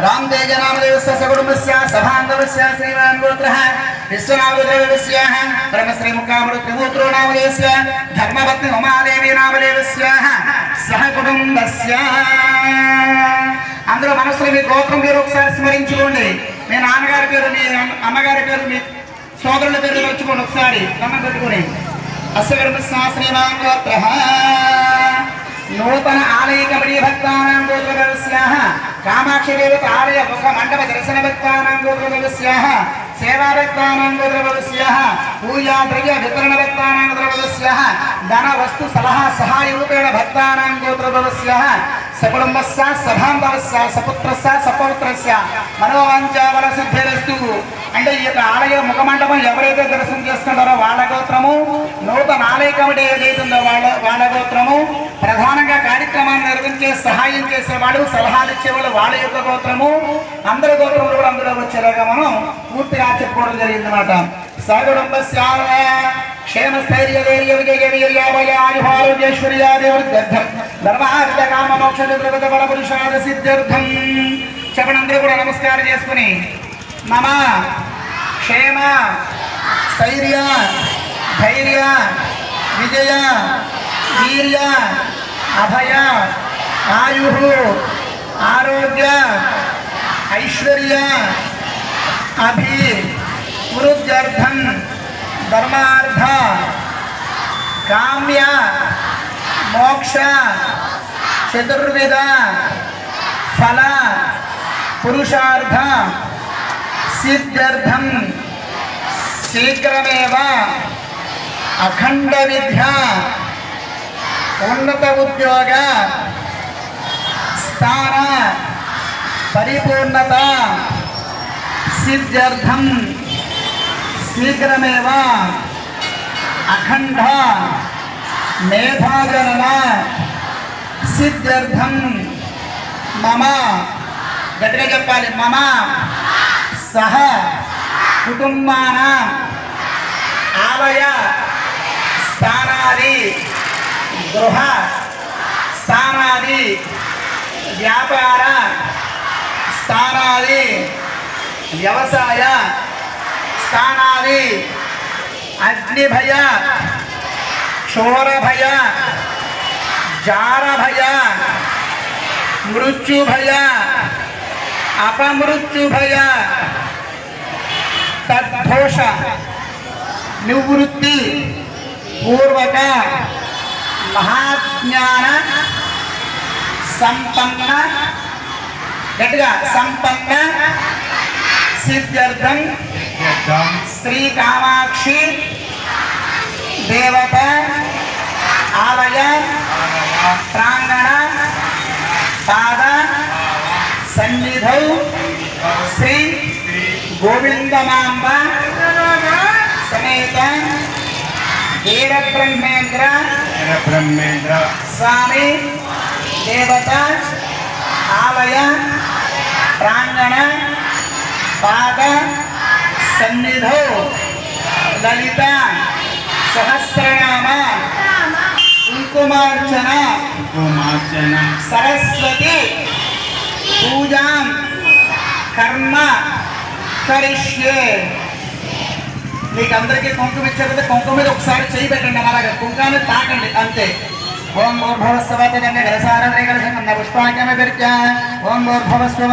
राम तेज नाम देवस्य सकुटुम्बस्य सभाङ्गवस्य श्रीमान् गोत्रः विश्वनामदेवस्य ब्रह्मश्री मुखामृत्युमूत्रो नामदेवस्य धर्मपत्नी उमादेवी नामदेवस्य సహ కుటుంబస్య అందులో మనసులో మీ గోత్రం పేరు ఒకసారి స్మరించుకోండి మీ నాన్నగారి పేరు మీ అమ్మ- అమ్మగారి పేరు మీ సోదరుల పేరు మర్చిపోండి ఒకసారి కన్న పెట్టుకుని అస్య కుటుంబస్య శ్రీమాన్ గోత్ర నూతన ఆలయ కమిటీ భక్తానాం గోత్రవ్యవస్యాః కామాక్షి దేవత ఆలయ ముఖ మండప దర్శన భక్తానాం గోత్రవ్యవస్యాః సేవా భక్తానాం గోత్రవ్యవస్యాః పూజా ద్రవ్య వితరణ భక్తానాం గోత్రవ్యవస్యాః ధన వస్తు సలహా సహాయ రూపేణ భక్తానాం గోత్రవ్యవస్యాః సకుటుంబస్య సభాంతవస్య సపుత్రస్య సపౌత్రస్య మనోవాంచాబల సిద్ధిరస్తు అంటే ఈ యొక్క ఆలయ ముఖమండపం ఎవరైతే దర్శనం చేసుకుంటారో వాళ్ళ గోత్రము నూతన ఆలయ కమిటీ ఏదైతే ఉందో వాళ్ళ వాళ్ళ గోత్రము ప్రధానంగా కార్యక్రమాన్ని నిర్వహించే సహాయం చేసేవాడు సలహాలు ఇచ్చేవాళ్ళు వాళ్ళ యొక్క గోత్రము అందరి గోత్రములు కూడా అందులో వచ్చేలాగా మనం పూర్తిగా చెప్పుకోవడం జరిగింది అనమాట సకుటుంబస్య క్షేమ స్థైర్య ధైర్య విజయ వీర్య బల ధర్మార్థ కామ మోక్ష ద్రవత బల పురుషాద సిద్ధ్యర్థం చెప్పండి కూడా నమస్కారం చేసుకుని మమ క్షేమ స్థైర్య ధైర్య విజయ వీర్య అభయ ఆయు ఆరోగ్య ఐశ్వర్య అభి వృద్ధ్యర్థం ధర్మార్థ కామ్య मोक्ष, चतुर्विध, फल, पुरुषार्थ सिद्ध्यर्थम शीघ्रमेव अखंड विद्या उन्नत उद्योग, स्थान, परिपूर्णता सिद्ध्यर्थम शीघ्रमेव अखंड మేధాజనన సిద్ధ్యర్థం మమ. గట్టిగా చెప్పాలి. మమ. సహ. కుటుంబాన. ఆలయ. స్థానాది. గృహ. స్థానాది. వ్యాపార. స్థానాది. వ్యవసాయ. స్థానాది. అగ్నిభయ. క్షోరభయ జారభయ మృత్యుభయ అపమృత్యుభయ తద్దోష నివృత్తి పూర్వక మహాజ్ఞాన సంపన్న గట్టిగా సంపన్న సిద్ధ్యర్థం శ్రీ కామాక్షి దేవత पादा सन्निधौ श्री गोविंदमांबा समेत वीर ब्रह्मेंद्र ब्रह्मेंद्र स्वामी देवता आलय प्रांगण पाद सन्निधौ ललिता सहस्रनाम कुमार्चना సరస్వతి. పూజాం. కర్మ. కరిష్యే. మీకు అందరికీ కుంకుమ ఇచ్చారు కుంకుమ మీద ఒకసారి చేయి పెట్టండి అలాగే కుంకాన్ని తాకండి అంతే. ఓం భూర్భవస్వత గలసారే పుష్పాంగమే పెరిచా ఓం భూర్భవస్వ